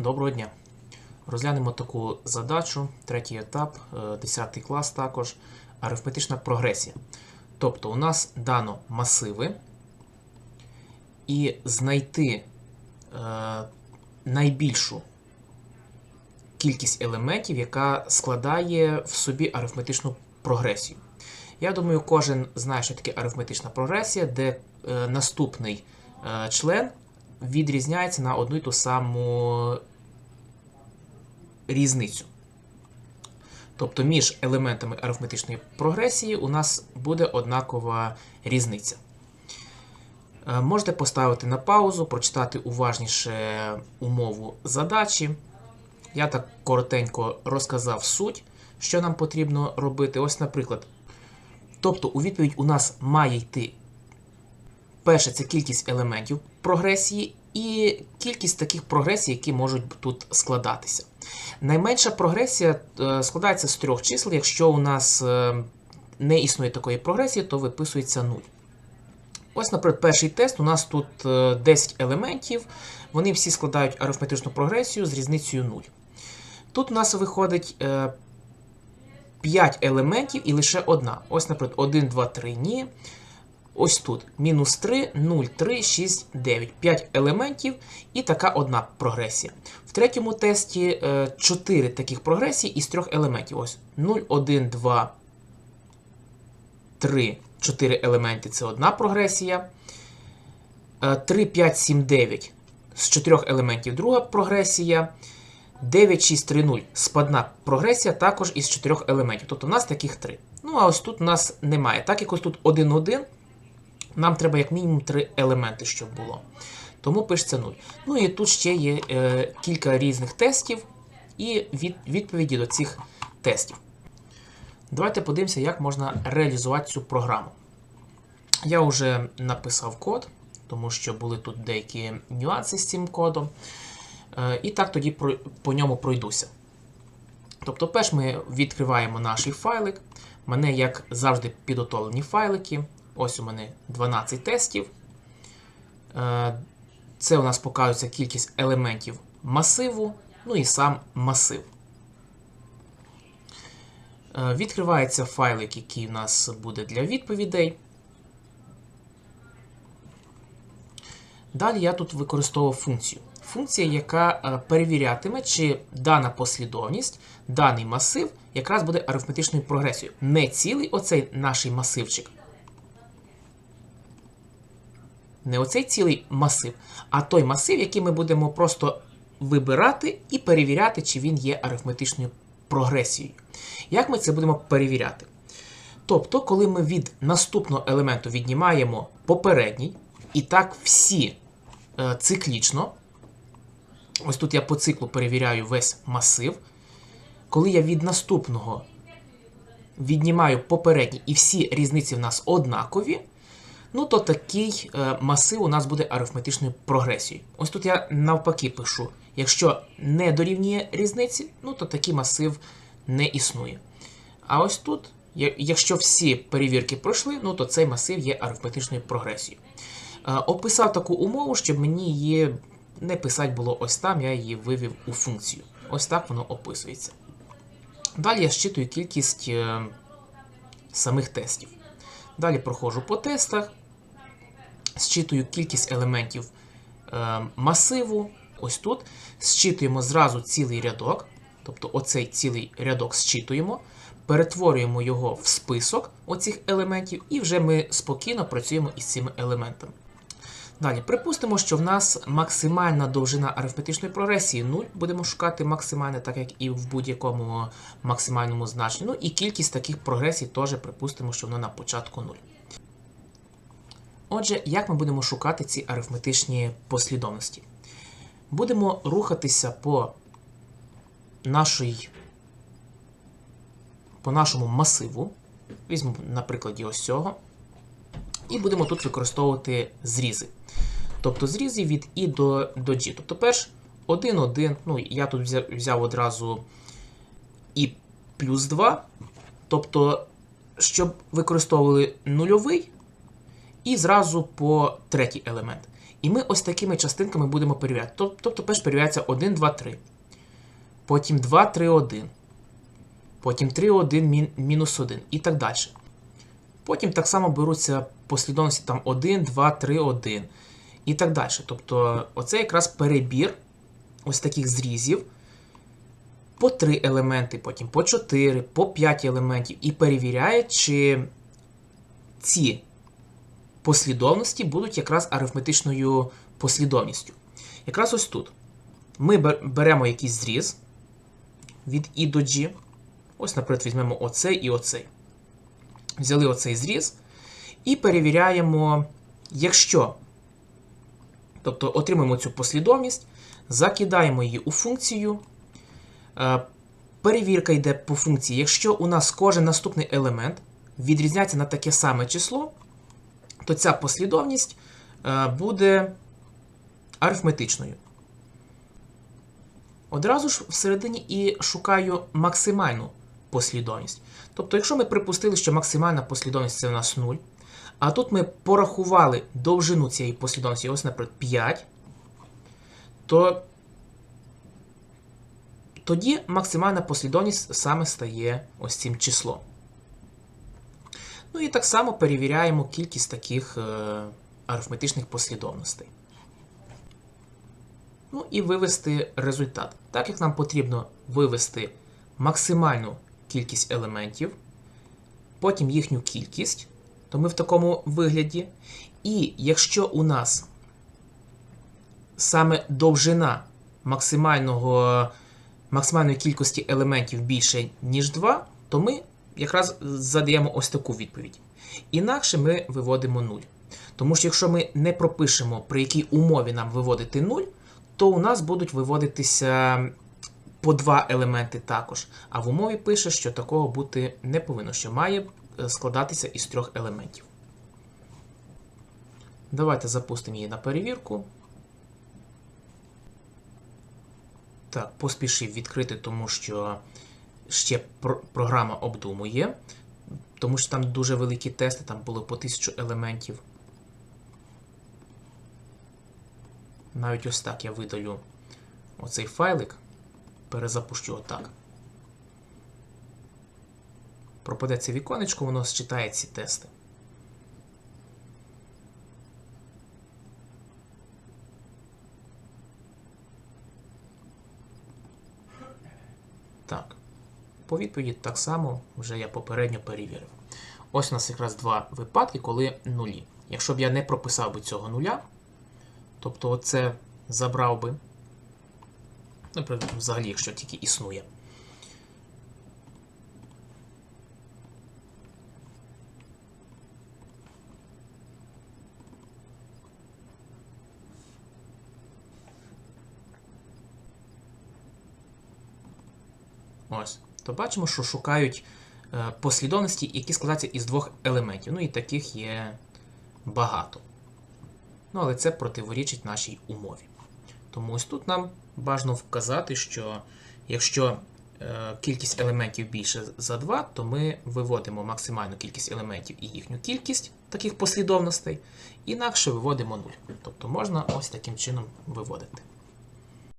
Доброго дня! Розглянемо таку задачу, третій етап, е, 10 клас також, арифметична прогресія. Тобто у нас дано масиви, і знайти е, найбільшу кількість елементів, яка складає в собі арифметичну прогресію. Я думаю, кожен знає, що таке арифметична прогресія, де е, наступний е, член відрізняється на одну й ту саму різницю. Тобто між елементами арифметичної прогресії у нас буде однакова різниця. Е, Можете поставити на паузу, прочитати уважніше умову задачі. Я так коротенько розказав суть, що нам потрібно робити. Ось, наприклад. Тобто, у відповідь у нас має йти перше, це кількість елементів прогресії і кількість таких прогресій, які можуть тут складатися. Найменша прогресія е, складається з трьох чисел. Якщо у нас е, не існує такої прогресії, то виписується 0. Ось, наприклад, перший тест. У нас тут е, 10 елементів, вони всі складають арифметичну прогресію з різницею 0. Тут у нас виходить е, 5 елементів і лише одна. Ось, наприклад, 1, 2, 3, ні. Ось тут мінус 3, 0, 3, 6, 9. 5 елементів і така одна прогресія. В третьому тесті 4 таких прогресії із 3 елементів. Ось 0, 1, 2, 3, 4 елементи це одна прогресія. 3, 5, 7, 9 з 4 елементів друга прогресія. 9, 6, 3, 0 спадна прогресія також із 4 елементів. Тобто у нас таких 3. Ну, а ось тут у нас немає. Так як тут 1, 1, нам треба як мінімум 3 елементи, щоб було. Тому пишеться 0. Ну і тут ще є е, кілька різних тестів і від, відповіді до цих тестів. Давайте подивимося, як можна реалізувати цю програму. Я вже написав код, тому що були тут деякі нюанси з цим кодом. Е, І так тоді про- по ньому пройдуся. Тобто, перш ми відкриваємо наш файлик. У мене, як завжди, підготовлені файлики. Ось у мене 12 тестів. Е, Це у нас показується кількість елементів масиву, ну і сам масив. Е, Відкривається файлик, який у нас буде для відповідей. Далі я тут використовував функцію. Функція, яка е, перевірятиме, чи дана послідовність, даний масив якраз буде арифметичною прогресією. Не цілий оцей наш масивчик. Не оцей цілий масив, а той масив, який ми будемо просто вибирати і перевіряти, чи він є арифметичною прогресією. Як ми це будемо перевіряти? Тобто, коли ми від наступного елементу віднімаємо попередній, і так всі е, циклічно, ось тут я по циклу перевіряю весь масив. Коли я від наступного віднімаю попередній і всі різниці в нас однакові, ну то такий е, масив у нас буде арифметичною прогресією. Ось тут я навпаки пишу: якщо не дорівнює різниці, ну то такий масив не існує. А ось тут, якщо всі перевірки пройшли, ну то цей масив є арифметичною прогресією. Е, Описав таку умову, щоб мені її не писати було ось там, я її вивів у функцію. Ось так воно описується. Далі я щитую кількість е, самих тестів. Далі проходжу по тестах, зчитую кількість елементів е, масиву. Ось тут. Зчитуємо зразу цілий рядок, тобто оцей цілий рядок зчитуємо, перетворюємо його в список оцих елементів, і вже ми спокійно працюємо із цими елементами. Далі, припустимо, що в нас максимальна довжина арифметичної прогресії 0. Будемо шукати максимальне, так як і в будь-якому максимальному значенні. Ну і кількість таких прогресій теж припустимо, що воно на початку 0. Отже, як ми будемо шукати ці арифметичні послідовності? Будемо рухатися по нашій, по нашому масиву. Візьмемо на прикладі ось цього. І будемо тут використовувати зрізи. Тобто зрізи від І до, до G. Тобто перш 1, 1, ну я тут взяв, взяв одразу І плюс 2. Тобто, щоб використовували нульовий, і зразу по третій елемент. І ми ось такими частинками будемо перевіряти. Тобто перш перевіряється 1, 2, 3. Потім 2, 3, 1. Потім 3, 1, мін- мінус 1 і так далі. Потім так само беруться послідовності там 1, 2, 3, 1 і так далі. Тобто, оце якраз перебір ось таких зрізів по 3 елементи, потім по 4, по 5 елементів, і перевіряє, чи ці послідовності будуть якраз арифметичною послідовністю. Якраз ось тут. Ми беремо якийсь зріз від І до G. Ось, наприклад, візьмемо оцей і оцей. Взяли оцей зріз і перевіряємо, якщо. Тобто отримаємо цю послідовність, закидаємо її у функцію. Е, Перевірка йде по функції. Якщо у нас кожен наступний елемент відрізняється на таке саме число, то ця послідовність е, буде арифметичною. Одразу ж всередині і шукаю максимальну послідовність. Тобто, якщо ми припустили, що максимальна послідовність це у нас 0, а тут ми порахували довжину цієї послідовності, ось, наприклад, 5, то тоді максимальна послідовність саме стає ось цим числом. Ну і так само перевіряємо кількість таких е, арифметичних послідовностей. Ну і вивести результат. Так як нам потрібно вивести максимальну кількість елементів, потім їхню кількість, то ми в такому вигляді. І якщо у нас саме довжина максимального, максимальної кількості елементів більше, ніж 2, то ми якраз задаємо ось таку відповідь. Інакше ми виводимо 0. Тому що якщо ми не пропишемо, при якій умові нам виводити 0, то у нас будуть виводитися по два елементи також. А в умові пише, що такого бути не повинно, що має е, складатися із трьох елементів. Давайте запустимо її на перевірку. Так, поспішив відкрити, тому що ще про- програма обдумує, тому що там дуже великі тести, там було по 1000 елементів. Навіть ось так я видалю оцей файлик, перезапущу отак. Пропаде це віконечко, воно считає ці тести. Так. По відповіді так само вже я попередньо перевірив. Ось у нас якраз два випадки, коли нулі. Якщо б я не прописав би цього нуля, тобто оце забрав би, наприклад, взагалі, якщо тільки існує. Ось. То бачимо, що шукають е, послідовності, які складаються із двох елементів. Ну і таких є багато. Ну, але це противорічить нашій умові. Тому ось тут нам бажано вказати, що якщо е, кількість елементів більше за 2, то ми виводимо максимальну кількість елементів і їхню кількість таких послідовностей, інакше виводимо 0. Тобто можна ось таким чином виводити.